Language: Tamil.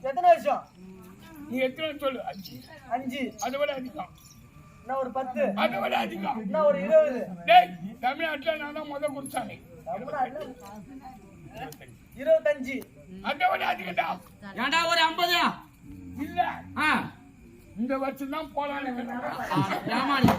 எத்தனை நீ எத்தனை சொல்லு? அஞ்சு. அஞ்சு. அதை விட அதிகம். ஒரு பத்து? அதை விட அதிகம். நான் ஒரு இருபது? டேய் தமிழ்நாட்டில் நான் தான் முதல் குடிச்சாங்க இருபத்தஞ்சு. ஏண்டா ஒரு ஐம்பது இல்ல. இந்த வருஷம் தான் போலான்னு ஏமா நீ